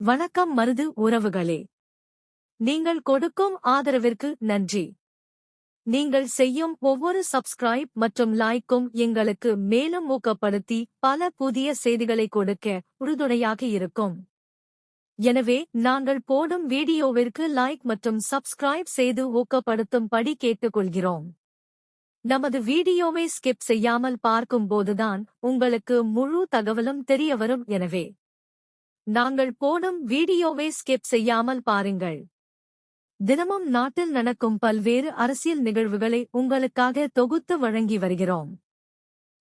வணக்கம் மருது உறவுகளே. நீங்கள் கொடுக்கும் ஆதரவிற்கு நன்றி. நீங்கள் செய்யும் ஒவ்வொரு சப்ஸ்கிரைப் மற்றும் லைக்கும் எங்களுக்கு மேலும் ஊக்கப்படுத்தி பல புதிய செய்திகளை கொடுக்க உறுதுணையாக இருக்கும். எனவே நாங்கள் போடும் வீடியோவிற்கு லைக் மற்றும் சப்ஸ்கிரைப் செய்து ஊக்கப்படுத்தும்படி கேட்டுக்கொள்கிறோம். நமது வீடியோவை ஸ்கிப் செய்யாமல் பார்க்கும்போதுதான் உங்களுக்கு முழு தகவலும் தெரியவரும் எனவே நாங்கள் போடும் வீடியோவை ஸ்கிப் செய்யாமல் பாருங்கள். தினமும் நாட்டில் நடக்கும் பல்வேறு அரசியல் நிகழ்வுகளை உங்களுக்காக தொகுத்து வழங்கி வருகிறோம்.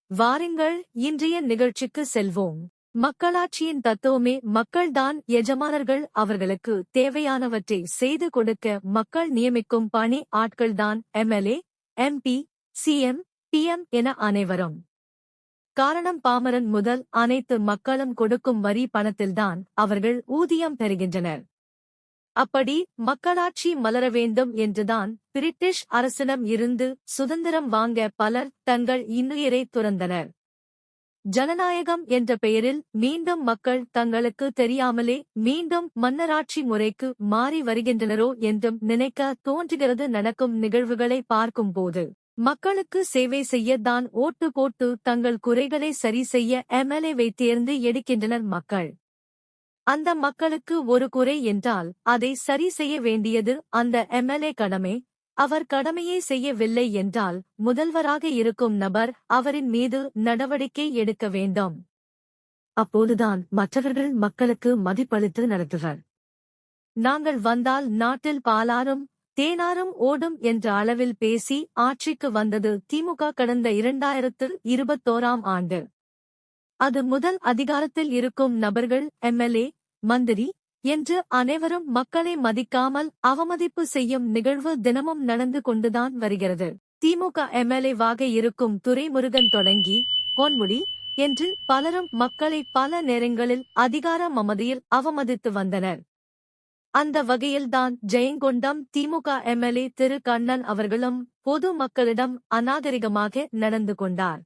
வாருங்கள் இன்றைய நிகழ்ச்சிக்கு செல்வோம். மக்களாட்சியின் தத்துவமே மக்கள்தான் எஜமானர்கள் அவர்களுக்கு தேவையானவற்றை செய்து கொடுக்க மக்கள் நியமிக்கும் பணி ஆட்கள்தான் எம்எல்ஏ எம்பி சிஎம் பிஎம் என அனைவரும். காரணம் பாமரன் முதல் அனைத்து மக்களும் கொடுக்கும் வரி பணத்தில்தான் அவர்கள் ஊதியம் பெறுகின்றனர். அப்படி மக்களாட்சி மலர வேண்டும் என்றுதான் பிரிட்டிஷ் அரசிடம் இருந்து சுதந்திரம் வாங்க பலர் தங்கள் இன்னுயிரை துறந்தனர். ஜனநாயகம் என்ற பெயரில் மீண்டும் மக்கள் தங்களுக்கு தெரியாமலே மீண்டும் மன்னராட்சி முறைக்கு மாறி வருகின்றனரோ என்றும் நினைக்க தோன்றுகிறது நடக்கும் நிகழ்வுகளை பார்க்கும்போது. மக்களுக்கு சேவை செய்யத்தான் ஓட்டு போட்டு தங்கள் குறைகளை சரி செய்ய எம்எல்ஏவை தேர்ந்து எடுக்கின்றனர் மக்கள். அந்த மக்களுக்கு ஒரு குறை என்றால் அதை சரி செய்ய வேண்டியது அந்த எம்எல்ஏ கடமை. அவர் கடமையை செய்யவில்லை என்றால் முதல்வராக இருக்கும் நபர் அவரின் மீது நடவடிக்கை எடுக்க வேண்டும். அப்போதுதான் மற்றவர்கள் மக்களுக்கு மதிப்பளித்து நடத்துவர். நாங்கள் வந்தால் நாட்டில் பாலாரும் தேனாரும் ஓடும் என்ற அளவில் பேசி ஆட்சிக்கு வந்தது திமுக கடந்த இரண்டாயிரத்து இருபத்தோராம் ஆண்டு. அது முதல் அதிகாரத்தில் இருக்கும் நபர்கள் எம்எல்ஏ மந்திரி என்று அனைவரும் மக்களை மதிக்காமல் அவமதிப்பு செய்யும் நிகழ்வு தினமும் நடந்து கொண்டுதான் வருகிறது. திமுக எம்எல்ஏவாக இருக்கும் துரைமுருகன் தொடங்கி பொன்முடி என்று பலரும் மக்களை பல நேரங்களில் அதிகார மமதியில் அவமதித்து வந்தனர். அந்த வகையில்தான் ஜெயங்கொண்டம் திமுக எம்எல்ஏ திரு. கண்ணன் அவர்களும் பொது மக்களிடம் அநாகரிகமாக நடந்து கொண்டார்.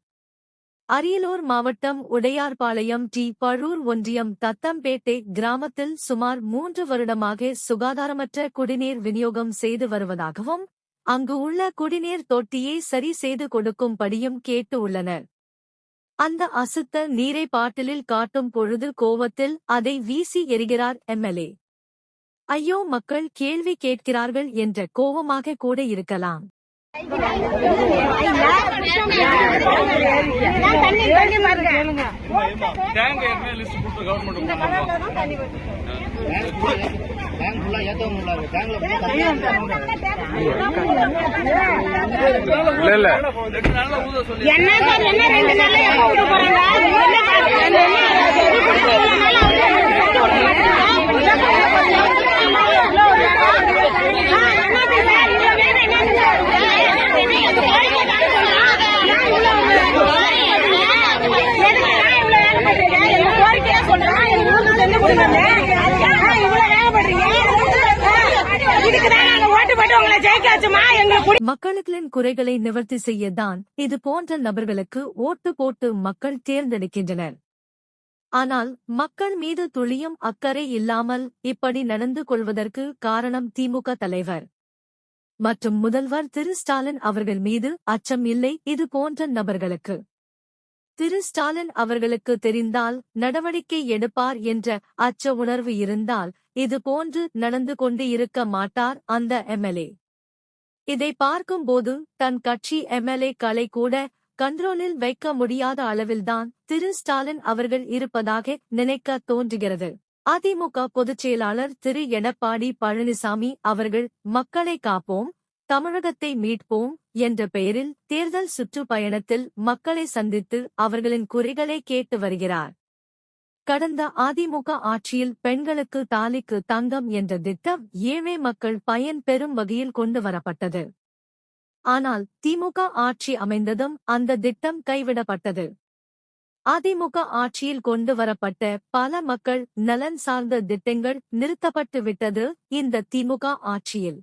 அரியலூர் மாவட்டம் உடையார்பாளையம் டி. பழூர் ஒன்றியம் தத்தம்பேட்டை கிராமத்தில் சுமார் மூன்று வருடமாக சுகாதாரமற்ற குடிநீர் விநியோகம் செய்து வருவதாகவும் அங்கு உள்ள குடிநீர் தொட்டியை சரி செய்து கொடுக்கும்படியும் கேட்டு உள்ளனர். அந்த அசுத்த நீரை பாட்டிலில் காட்டும் பொழுது கோவத்தில் அதை வீசி எறிகிறார் எம்எல்ஏ. ஐயோ மக்கள் கேள்வி கேட்கிறார்கள் என்ற கோபமாக கூட இருக்கலாம். டேங்க் மக்களுக்களின் குறைகளை நிவர்த்தி செய்யத்தான் இது போன்ற நபர்களுக்கு ஓட்டு போட்டு மக்கள் தேர்ந்தெடுக்கின்றனர். ஆனால் மக்கள் மீது துளியும் அக்கறை இல்லாமல் இப்படி நடந்து கொள்வதற்கு காரணம் திமுக தலைவர். மற்றும் முதல்வர் திரு. ஸ்டாலின் அவர்கள் மீது அச்சம் இல்லை இது போன்ற நபர்களுக்கு. திரு. ஸ்டாலின் அவர்களுக்கு தெரிந்தால் நடவடிக்கை எடுப்பார் என்ற அச்ச உணர்வு இருந்தால் இது போன்று நடந்து கொண்டு இருக்க மாட்டார் அந்த எம்எல்ஏ இதை பார்க்கும்போது தன் கட்சி எம்எல்ஏ களை கூட கண்ட்ரோலில் வைக்க முடியாத அளவில்தான் திரு ஸ்டாலின் அவர்கள் இருப்பதாக நினைக்க தோன்றுகிறது. அதிமுக பொதுச் செயலாளர் திரு எடப்பாடி பழனிசாமி அவர்கள் மக்களை காப்போம் தமிழகத்தை மீட்போம் என்ற பெயரில் தேர்தல் சுற்றுப்பயணத்தில் மக்களை சந்தித்து அவர்களின் குறைகளை கேட்டு வருகிறார். கடந்த அதிமுக ஆட்சியில் பெண்களுக்கு தாலிக்கு தங்கம் என்ற திட்டம் ஏழை மக்கள் பயன் பெறும் வகையில் கொண்டு வரப்பட்டது. ஆனால் திமுக ஆட்சி அமைந்ததும் அந்த திட்டம் கைவிடப்பட்டது. அதிமுக ஆட்சியில் கொண்டு வரப்பட்ட பல மக்கள் நலன் சார்ந்த திட்டங்கள் நிறுத்தப்பட்டு விட்டது இந்த திமுக ஆட்சியில்.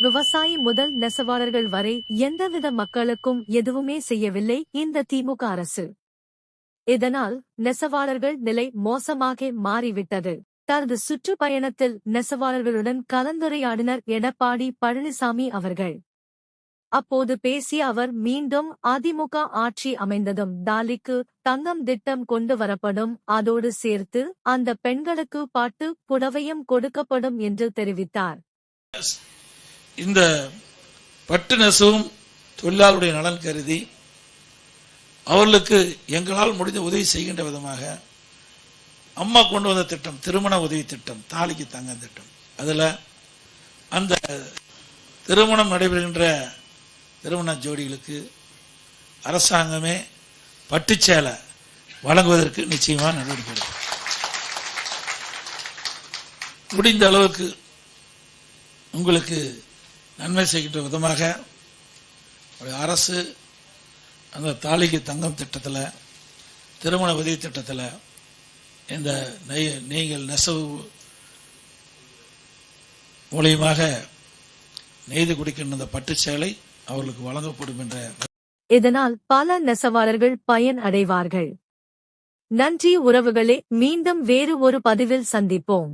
விவசாயி முதல் நெசவாளர்கள் வரை எந்தவித மக்களுக்கும் எதுவுமே செய்யவில்லை இந்த திமுக அரசு. இதனால் நெசவாளர்கள் நிலை மோசமாக மாறிவிட்டது. தனது சுற்றுப்பயணத்தில் நெசவாளர்களுடன் கலந்துரையாடினர் எடப்பாடி பழனிசாமி அவர்கள். அப்போது பேசிய அவர் மீண்டும் அதிமுக ஆட்சி அமைந்ததும் தாலிக்கு தங்கம் திட்டம் கொண்டு வரப்படும் அதோடு சேர்த்து அந்த பெண்களுக்கு பாட்டு புடவையும் கொடுக்கப்படும் என்று தெரிவித்தார். இந்த பட்டு நெசவும் தொழிலாளருடைய நலன் கருதி அவர்களுக்கு எங்களால் முடிந்த உதவி செய்கின்ற விதமாக அம்மா கொண்டு வந்த திட்டம் திருமண உதவி திட்டம் தாலிக்கு தங்க திட்டம். அதில் அந்த திருமணம் நடைபெறுகின்ற திருமண ஜோடிகளுக்கு அரசாங்கமே பட்டுச்சேலை வழங்குவதற்கு நிச்சயமாக நடவடிக்கை எடுக்கும். முடிந்த அளவுக்கு உங்களுக்கு நன்மை செய்கின்ற விதமாக ஒரு அரசு அந்த தாலிக்கு தங்கம் திட்டத்தில் திருமண உதவி திட்டத்தில் இந்த நெய்- நீங்கள் நெசவு மூலியமாக நெய்து குடிக்கின்ற பட்டு சேலை அவர்களுக்கு வழங்கப்படும் என்ற இதனால் பல நெசவாளர்கள் பயன் அடைவார்கள். நன்றி உறவுகளே மீண்டும் வேறு ஒரு பதிவில் சந்திப்போம்.